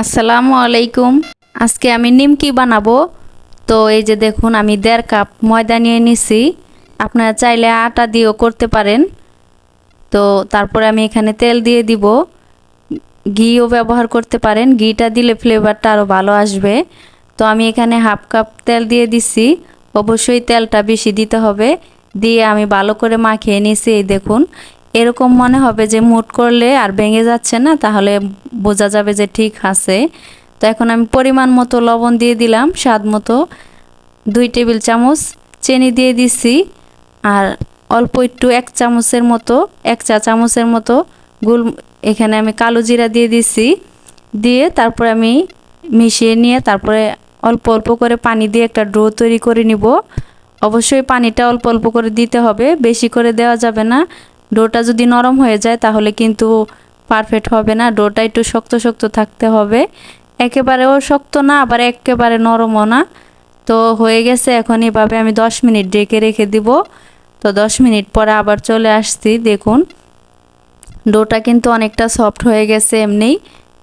আসসালামু আলাইকুম। আজকে আমি নিমকি বানাবো। তো এই যে দেখুন, আমি দেড় কাপ ময়দা নিয়ে নিছি। আপনারা চাইলে আটা দিয়েও করতে পারেন। তো তারপরে আমি এখানে তেল দিয়ে দিব। ঘিও ব্যবহার করতে পারেন। ঘিটা দিলে ফ্লেভারটা আরও ভালো আসবে। তো আমি এখানে হাফ কাপ তেল দিয়ে দিছি। অবশ্যই তেলটা বেশি দিতে হবে। দিয়ে আমি ভালো করে মাখিয়ে নিছি, এই দেখুন। এরকম মনে হবে যে মুট করলে আর ভেঙে যাচ্ছে না, তাহলে বোঝা যাবে যে ঠিক আছে। তো এখন আমি পরিমাণ মতো লবণ দিয়ে দিলাম, স্বাদ মতো। দুই টেবিল চামচ চিনি দিয়ে দিছি, আর অল্প একটু এক চামচের মতো, এক চা চামচের মতো গুল, এখানে আমি কালো জিরা দিয়ে দিছি। দিয়ে তারপরে আমি মিশিয়ে নিয়ে তারপরে অল্প অল্প করে পানি দিয়ে একটা ডো তৈরি করে নিব। অবশ্যই পানিটা অল্প অল্প করে দিতে হবে, বেশি করে দেওয়া যাবে না। ডোটা যদি নরম হয়ে যায় তাহলে কিন্তু পারফেক্ট হবে না। ডোটা একটু শক্ত শক্ত থাকতে হবে। একেবারেও শক্ত না, আবার একেবারে নরমও না। তো হয়ে গেছে, এখন এভাবে আমি দশ মিনিট ডেকে রেখে দিব। তো দশ মিনিট পরে আবার চলে আসছি, দেখুন। ডোটা কিন্তু অনেকটা সফট হয়ে গেছে এমনি।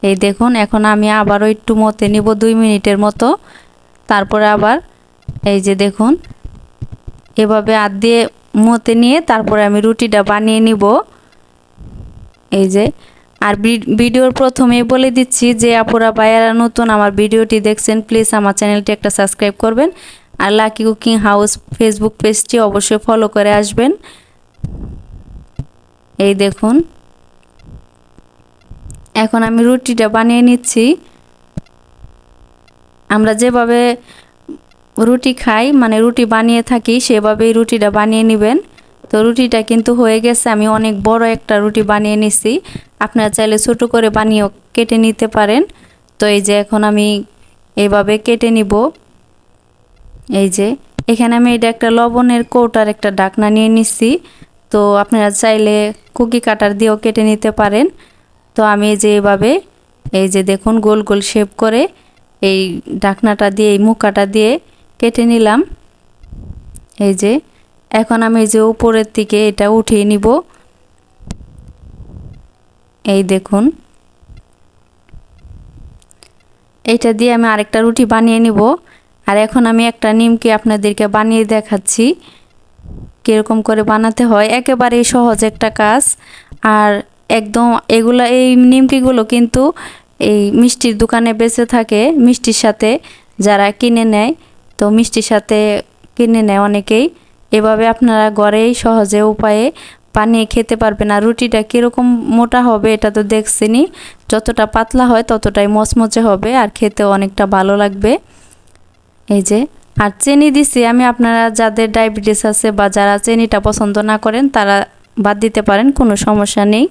এই দেখুন, এখন আমি আবারও একটু মতে নিব দুই মিনিটের মতো। তারপরে আবার, এই যে দেখুন, এভাবে হাত দিয়ে মতে নিয়ে তারপরে আমি রুটিটা বানিয়ে নিব। এই যে, আর ভিডিওর প্রথমেই বলে দিচ্ছি যে আপুরা ভাইয়ারা নতুন আমার ভিডিওটি দেখছেন প্লিজ আমার চ্যানেলটি একটা সাবস্ক্রাইব করবেন। আর লাকি কুকিং হাউস ফেসবুক পেজটি অবশ্যই ফলো করে আসবেন। এই দেখুন। এখন আমি রুটিটা বানিয়ে নিচ্ছি। আমরা যেভাবে রুটি খাই মানে রুটি বানিয়ে থাকি, সেভাবেই রুটিটা বানিয়ে নেবেন। তো রুটিটা কিন্তু হয়ে গেছে, আমি অনেক বড় একটা রুটি বানিয়ে নিছি। আপনারা চাইলে ছোট করে বানিয়েও কেটে নিতে পারেন। তো এই যে এখন আমি এইভাবে কেটে নিব। এই যে, এখানে আমি এটা একটা লবণের কৌটার একটা ডাকনা নিয়ে নিছি। তো আপনারা চাইলে কুকি কাটার দিয়েও কেটে নিতে পারেন। তো আমি যে এভাবে, এই যে দেখুন গোল গোল শেপ করে এই ডাকনাটা দিয়ে, এই মুখাটা দিয়ে কেটে নিলাম। এই যে, এখন আমি যে উপরের দিকে এটা উঠিয়ে নিব। এই দেখুন। এটা দিয়ে আমি আরেকটা রুটি বানিয়ে নিব। আর এখন আমি একটা নিমকি আপনাদেরকে বানিয়ে দেখাচ্ছি। কীরকম করে বানাতে হয়। একেবারেই সহজ একটা কাজ। আর একদম এগুলা, এই নিমকিগুলো কিন্তু এই মিষ্টির দোকানে বেঁচে থাকে। মিষ্টির সাথে যারা কিনে নেয় তো মিষ্টির সাথে কিনে নেয় অনেকেই। এভাবে আপনারা ঘরেই সহজে উপায়ে বানিয়ে খেতে পারবেন। আর রুটিটা কীরকম মোটা হবে এটা তো দেখছিনি যতটা পাতলা হয় ততটাই মচমচে হবে আর খেতে অনেকটা ভালো লাগবে। এই যে, আর চিনি দিছি আমি, আপনারা যাদের ডায়াবেটিস আছে বা যারা চিনিটা পছন্দ না করেন তারা বাদ দিতে পারেন, কোনো সমস্যা নেই।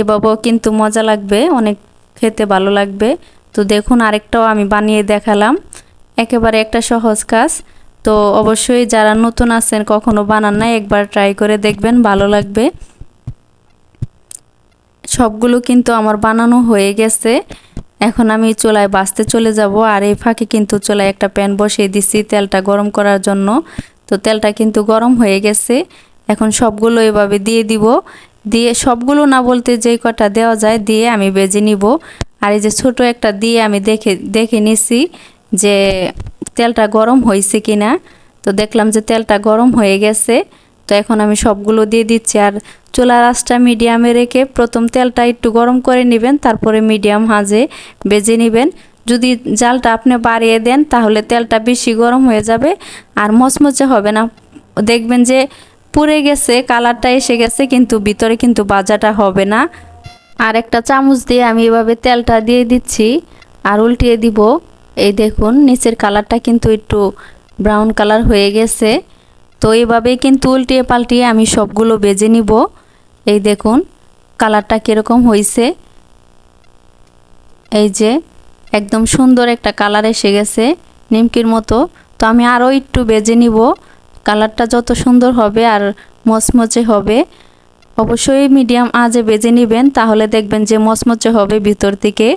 এভাবেও কিন্তু মজা লাগবে, অনেক খেতে ভালো লাগবে। তো দেখুন আরেকটাও আমি বানিয়ে দেখালাম। একেবারে একটা সহজ কাজ। তো অবশ্যই যারা নতুন আছেন, কখনো বানান না একবার ট্রাই করে দেখবেন, ভালো লাগবে। সবগুলো কিন্তু আমার বানানো হয়ে গেছে। এখন আমি চুলায় বাঁচতে চলে যাব, আর এই ফাঁকে কিন্তু চুলায় একটা প্যান বসিয়ে দিছি তেলটা গরম করার জন্য। তো তেলটা কিন্তু গরম হয়ে গেছে। এখন সবগুলো এভাবে দিয়ে দিব। দিয়ে সবগুলো না বলতে যেই কটা দেওয়া যায়, দিয়ে আমি বেজে নিব। আর এই যে ছোট একটা দিয়ে আমি দেখে দেখে নিছি। যে তেলটা গরম হয়েছে কি না তো দেখলাম যে তেলটা গরম হয়ে গেছে, তো এখন আমি সবগুলো দিয়ে দিচ্ছি। আর চুলার আঁচটা মিডিয়ামে রেখে প্রথম তেলটা একটু গরম করে নেবেন, তারপরে মিডিয়াম হাজে বেজে নেবেন। যদি জালটা আপনি বাড়িয়ে দেন, তাহলে তেলটা বেশি গরম হয়ে যাবে আর মচমচে হবে না। দেখবেন যে পুড়ে গেছে, কালারটা এসে গেছে, কিন্তু ভিতরে কিন্তু বাজাটা হবে না। আর একটা চামচ দিয়ে আমি এভাবে তেলটা দিয়ে দিচ্ছি, আর উল্টিয়ে দিব। এই দেখুন, নিচের কালারটা কিন্তু একটু ব্রাউন কালার হয়ে গেছে। তো এইভাবেই কিন্তু উল্টিয়ে পাল্টিয়ে আমি সবগুলো বেজে নিব। এই দেখুন, কালারটা কীরকম হয়েছে এই যে, একদম সুন্দর একটা কালার এসে গেছে নিমকির মতো। তো আমি আরও একটু বেজে নিব। কালারটা যত সুন্দর হবে আর মচমচে হবে, অবশ্যই মিডিয়াম আজে বেজে নেবেন। তাহলে দেখবেন যে মচমচে হবে ভিতর থেকে।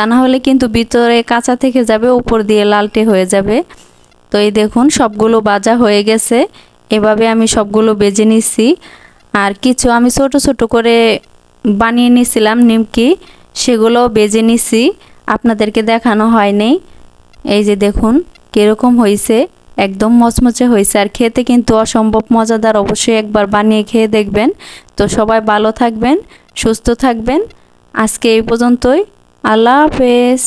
তা না হলে কিন্তু ভিতরে কাঁচা থেকে যাবে, উপর দিয়ে লালটে হয়ে যাবে। তো এই দেখুন, সবগুলো বাজা হয়ে গেছে। এভাবে আমি সবগুলো বেজে নিচ্ছি আর কিছু আমি ছোট ছোট করে বানিয়ে নিয়েছিলাম নিমকি সেগুলো বেজে নিছি। আপনাদেরকে দেখানো হয়নি। এই যে দেখুন, কীরকম হয়েছে একদম মচমচে হয়েছে আর খেতে কিন্তু অসম্ভব মজাদার, অবশ্যই একবার বানিয়ে খেয়ে দেখবেন। তো সবাই ভালো থাকবেন, সুস্থ থাকবেন। আজকে এই পর্যন্তই। আল্লাহ হাফেজ।